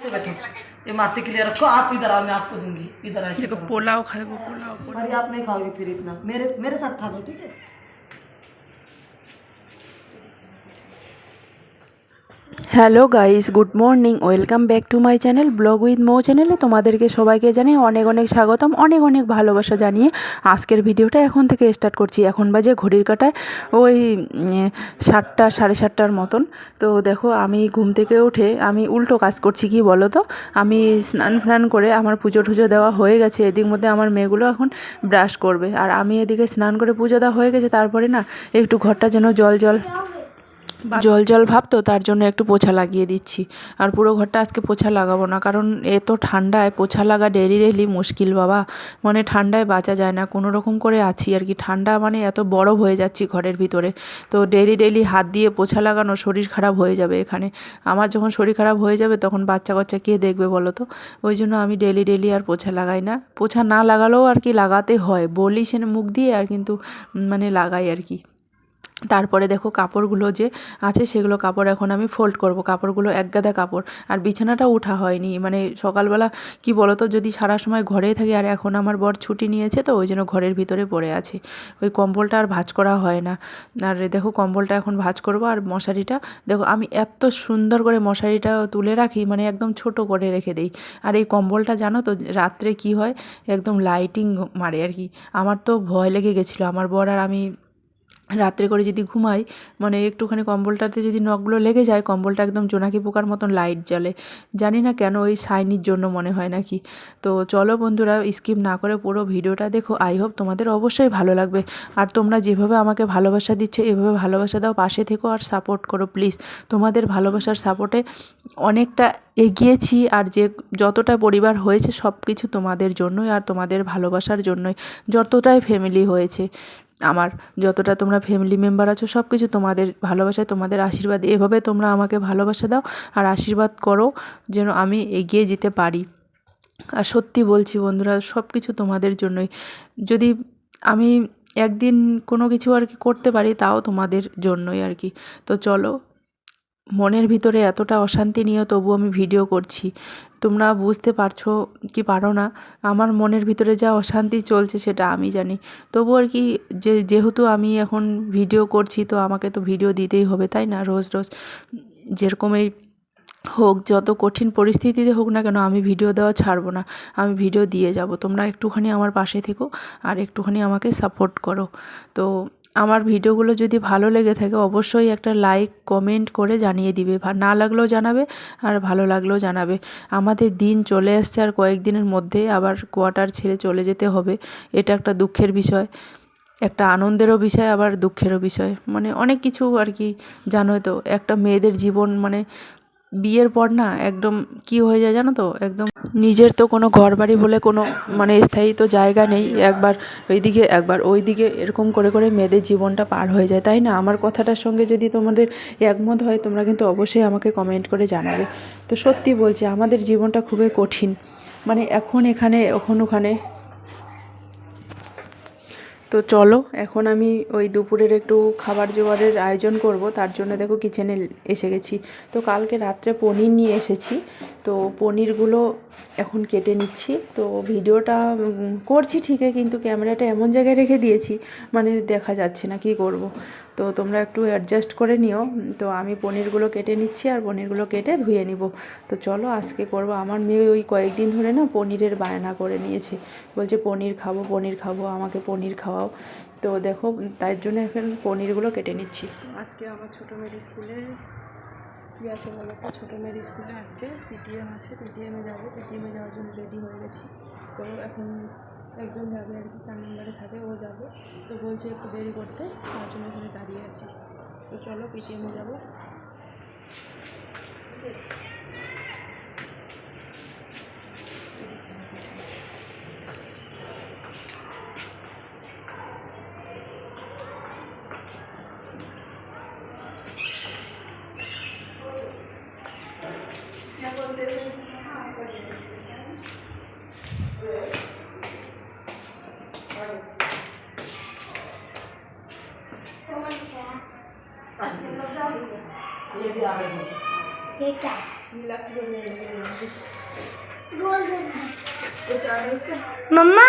ये मासी के लिए रखो आप इधर आओ मैं आपको दूँगी। इधर ऐसे करो। पोलाव खाबो पोलाव पोलाव। आप नहीं खाओगे फिर इतना। मेरे मेरे साथ खा लो ठीक है? Hello guys, good morning, welcome back to my channel, blog with মো চ্যানেলে তোমাদেরকে সবাইকে জানিয়ে অনেক অনেক স্বাগতম, অনেক অনেক ভালোবাসা জানিয়ে আজকের ভিডিওটা এখন থেকে স্টার্ট করছি। এখন বাজে ঘড়ির কাটায় ওই সাতটা, সাড়ে সাতটার মতন। তো দেখো, আমি ঘুম থেকে উঠে আমি উল্টো কাজ করছি, কি বলো তো আমি স্নান ফ্নান করে আমার পুজো টুজো দেওয়া হয়ে গেছে, এদিক মধ্যে আমার মেয়েগুলো এখন ব্রাশ করবে। আর আমি এদিকে স্নান করে পুজো দেওয়া হয়ে গেছে, তারপরে না একটু ঘরটা যেন জল জল জল জল ভাব তো, তার জন্য একটু পোছা লাগিয়ে দিচ্ছি। আর পুরো ঘরটা আজকে পোছা লাগাবো না, কারণ এত ঠান্ডায় পোছা লাগা ডেলি ডেলি মুশকিল বাবা। মানে ঠান্ডায় বাঁচা যায় না, কোনো রকম করে আছি আর কি। ঠান্ডা মানে এত বড় হয়ে যাচ্ছি ঘরের ভিতরে। তো ডেলি ডেলি হাত দিয়ে পোছা লাগানো শরীর খারাপ হয়ে যাবে এখানে। আমার যখন শরীর খারাপ হয়ে যাবে, তখন বাচ্চা কাচ্চা কে দেখবে বলো তো? ওই জন্য আমি ডেলি ডেলি আর পোছা লাগাই না। পোছা না লাগালেও আর কি লাগাতে হয় বলি সে মুখ দিয়ে আর কিন্তু মানে লাগাই আর কি। তারপরে দেখো কাপড়গুলো যে আছে সেগুলো কাপড় এখন আমি ফোল্ড করব। কাপড়গুলো এক গাদা কাপড়। আর বিছানাটা উঠা হয়নি। মানে সকালবেলা কি বলো তো যদি সারা সময় ঘরেই থাকি, আর এখন আমার বর ছুটি নিয়েছে তো, ওই জন্য ঘরের ভিতরে পড়ে আছে। ওই কম্বলটা আর ভাঁজ করা হয় না। আর দেখো কম্বলটা এখন ভাঁজ করব, আর মশারিটা দেখো, আমি এত সুন্দর করে মশারিটা তুলে রাখি মানে একদম ছোট করে রেখে দিই। আর এই কম্বলটা জানো তো, রাত্রে কি হয়, একদম লাইটিং মারে আর কি। আমার তো ভয় লেগে গেছিল। আমার বর আর আমি রাত্রে করে যদি ঘুমাই মানে একটুখানি কম্বলটাতে যদি নখগুলো লেগে যায়, কম্বলটা একদম জোনাকি পোকার মতন লাইট জ্বলে। জানি না কেন ওই শাইনির জন্য মনে হয় নাকি। তো চলো বন্ধুরা স্কিপ না করে পুরো ভিডিওটা দেখো। আই হোপ তোমাদের অবশ্যই ভালো লাগবে। আর তোমরা যেভাবে আমাকে ভালোবাসা দিচ্ছ, এভাবে ভালোবাসা দাও, পাশে থেকো আর সাপোর্ট করো প্লিজ তোমাদের ভালোবাসার সাপোর্টে অনেকটা এগিয়েছি, আর যে যতটা পরিবার হয়েছে সব কিছু তোমাদের জন্যই আর তোমাদের ভালোবাসার জন্যই। যতটাই ফ্যামিলি হয়েছে। আমার যতটা তোমরা ফ্যামিলি মেম্বার আছো সব কিছু তোমাদের ভালোবাসায়, তোমাদের আশীর্বাদ। এভাবে তোমরা আমাকে ভালোবাসা দাও আর আশীর্বাদ করো যেন আমি এগিয়ে যেতে পারি। আর সত্যি বলছি বন্ধুরা সব কিছু তোমাদের জন্যই। যদি আমি একদিন কোনো কিছু আর কি করতে পারি, তাও তোমাদের জন্যই আর কি। তো চলো, মনের ভিতরে এতটা অশান্তি নিয়েও তবু আমি ভিডিও করছি। তোমরা বুঝতে পারছ কি পারো না, আমার মনের ভিতরে যা অশান্তি চলছে সেটা আমি জানি। তবু আর কি যে, যেহেতু আমি এখন ভিডিও করছি, তো আমাকে তো ভিডিও দিতেই হবে, তাই না? রোজ রোজ যেরকমই হোক, যত কঠিন পরিস্থিতিতে হোক না কেন, আমি ভিডিও দেওয়া ছাড়বো না, আমি ভিডিও দিয়ে যাব। তোমরা একটুখানি আমার পাশে থেকো আর একটুখানি আমাকে সাপোর্ট করো। তো আমার ভিডিওগুলো যদি ভালো লেগে থাকে, অবশ্যই একটা লাইক, কমেন্ট করে জানিয়ে দিবে। না লাগলেও জানাবে আর ভালো লাগলেও জানাবে। আমাদের দিন চলে আসছে আর কয়েকদিনের মধ্যে আবার কোয়ার্টার ছেড়ে চলে যেতে হবে। এটা একটা দুঃখের বিষয়। একটা আনন্দেরও বিষয়, আবার দুঃখেরও বিষয়। মানে অনেক কিছু আর কি, জানোই তো। একটা মেয়েদের জীবন মানে বিয়ের পর না একদম কি হয়ে যায় জানো তো? একদম নিজের তো কোনো ঘর বাড়ি বলে কোনো মানে স্থায়ী তো জায়গা নেই। একবার ওইদিকে একবার ওইদিকে এরকম করে করে মেয়েদের জীবনটা পার হয়ে যায়। তাই না? আমার কথাটার সঙ্গে যদি তোমাদের একমত হয়, তোমরা কিন্তু অবশ্যই আমাকে কমেন্ট করে জানাবে। তো সত্যি বলছি, আমাদের জীবনটা খুবই কঠিন। মানে এখন এখানে, এখন ওখানে তো চলো, এখন আমি ওই দুপুরের একটু খাবার জোয়ারের আয়োজন করব। তার জন্য দেখো কিচেনে এসে গেছি। তো কালকে রাত্রে পনির নিয়ে এসেছি। তো পনিরগুলো এখন কেটে নিচ্ছি। তো ভিডিওটা করছি ঠিকই, কিন্তু ক্যামেরাটা এমন জায়গায় রেখে দিয়েছি মানে দেখা যাচ্ছে না কি করব। তো তোমরা একটু অ্যাডজাস্ট করে নিও। তো আমি পনিরগুলো কেটে নিচ্ছি আর পনিরগুলো কেটে ধুয়ে নিব। তো চলো আজকে করব। আমার মেয়ে ওই কয়েকদিন ধরে না পনিরের বায়না করে নিয়েছে। বলছে, পনির খাব পনির খাব, আমাকে পনির খাওয়াও। তো দেখো তার জন্য এখন পনিরগুলো কেটে নিচ্ছি। আজকে আমার ছোটো মেয়ের স্কুলে কী আছে বলো তো? ছোটো মেয়ের স্কুলে আজকে পিটিএম আছে। পিটিএমে যাব। পিটিএমে যাওয়ার জন্য রেডি হয়ে গেছি। তো এখন একজন যাবে আর কি, চার নম্বরে থাকে, ও যাবে। তো বলছে একটু দেরি করতে, তার জন্য এখানে দাঁড়িয়ে আছি। তো চলো পিটিএমে যাব। ये भी ये क्या? मम्मा!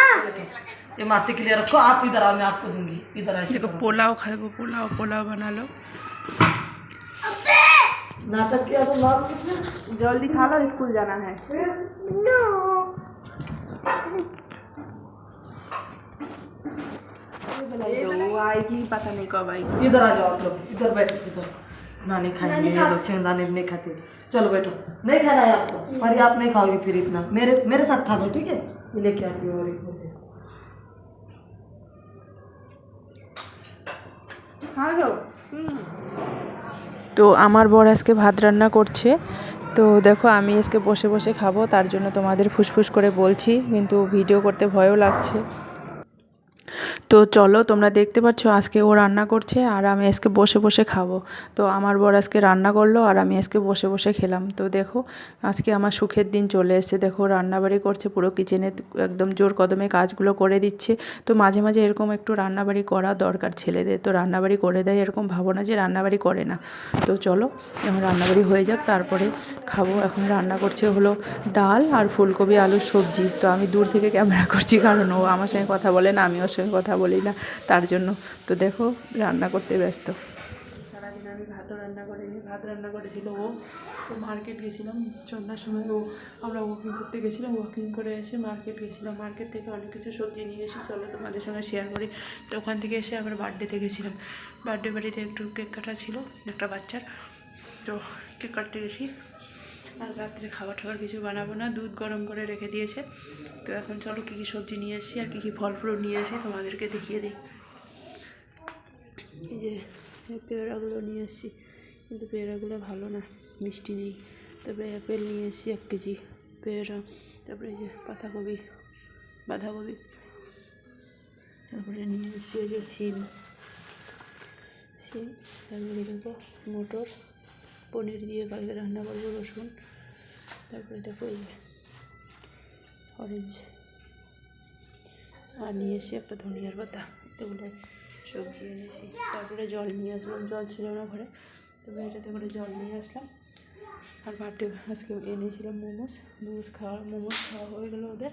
ये मासी के लिए रखो आप इधर आओ मैं आपको दूँगी। इधर आओ देखो पोलाव खा देखो पोलाव पोलाव बना लो। नाटक किया तो जल्दी खा लो स्कूल जाना है। नो। ये आएगी पता नहीं कब आएगी। इधर आ जाओ आप लोग इधर बैठो इधर। नानी खाएंगे ये लोग शेंगदाने भी नहीं खाते चलो बैठो नहीं खाना है आपको पर ये आप नहीं खाओगे फिर इतना मेरे मेरे साथ खा लो ठीक है ये लेके आती हूँ और इसको दे। खा लो তো আমার বর আজকে ভাত রান্না করছে তো দেখো আমি আজকে বসে বসে খাবো তার জন্য তোমাদের ফুসফুস করে বলছি কিন্তু ভিডিও করতে ভয়ও লাগছে তো চলো, তোমরা দেখতে পাচ্ছ আজকে ও রান্না করছে আর আমি আজকে বসে বসে খাব। তো আমার বর আজকে রান্না করল আর আমি আজকে বসে বসে খেলাম। তো দেখো, আজকে আমার সুখের দিন চলে এসেছে। দেখো রান্নাবাড়ি করছে, পুরো কিচেনে একদম জোর কদমে কাজগুলো করে দিচ্ছে। তো মাঝে মাঝে এরকম একটু রান্নাবাড়ি করা দরকার ছেলেদের। তো রান্নাবাড়ি করে দেয়, এরকম ভাবো না যে রান্নাবাড়ি করে না। তো চলো, এখন রান্নাবাড়ি হয়ে যাক, তারপরে খাব। এখন রান্না করছে হলো ডাল আর ফুলকপি, আলুর সবজি। তো আমি দূর থেকে ক্যামেরা করছি, কারণ ও আমার সঙ্গে কথা বলে না, আমি ওর সঙ্গে কথা বলি না, তার জন্য। তো দেখো, রান্না করতে ব্যস্ত। সারাদিন আমি ভাতও রান্না করিনি, ভাত রান্না করেছিল ও। তো মার্কেট গেছিলাম, সন্ধ্যার সময় ও, আমরা ওয়াকিং করতে গেছিলাম ওয়াকিং করে এসে মার্কেট গেছিলাম। মার্কেট থেকে অনেক কিছু সবজি নিয়ে এসে চলো তোমাদের সঙ্গে শেয়ার করি। তো ওখান থেকে এসে আবার বার্থডেতে গেছিলাম। বার্থডে বাড়িতে একটু কেক কাটা ছিল, একটা বাচ্চার। তো কেক কাটতে গেছি। আর রাত্রে খাবার টাবার কিছু বানাবো না, দুধ গরম করে রেখে দিয়েছে। তো এখন চলো কী কী সবজি নিয়ে এসেছি আর কী কী ফল ফ্রুট নিয়ে এসে তোমাদেরকে দেখিয়ে দিই। এই যে পেয়ারাগুলো নিয়ে এসেছি কিন্তু পেয়ারাগুলো ভালো না, মিষ্টি নেই। তারপরে অ্যাপেল নিয়ে এসেছি এক কেজি পেয়ারা, তারপরে এই যে পাতাকপি বাঁধাকপি, তারপরে নিয়ে এসেছি এই যে সিম সিম, তারপরে দেখো মটর। পনির দিয়ে কালকে রান্না করব রসুন। তারপরে দেখো অরেঞ্জ আর নিয়ে এসে একটা ধনিয়ার পাতা। এগুলো সবজি এনেছি। তারপরে জল নিয়ে আসলাম। জল ছিল না ঘরে। তারপরে এটাতে করে জল নিয়ে আসলাম। আর বার্থডে আজকে এনেছিলাম মোমোস। মোমোস খাওয়া মোমোস খাওয়া হয়ে গেলো ওদের।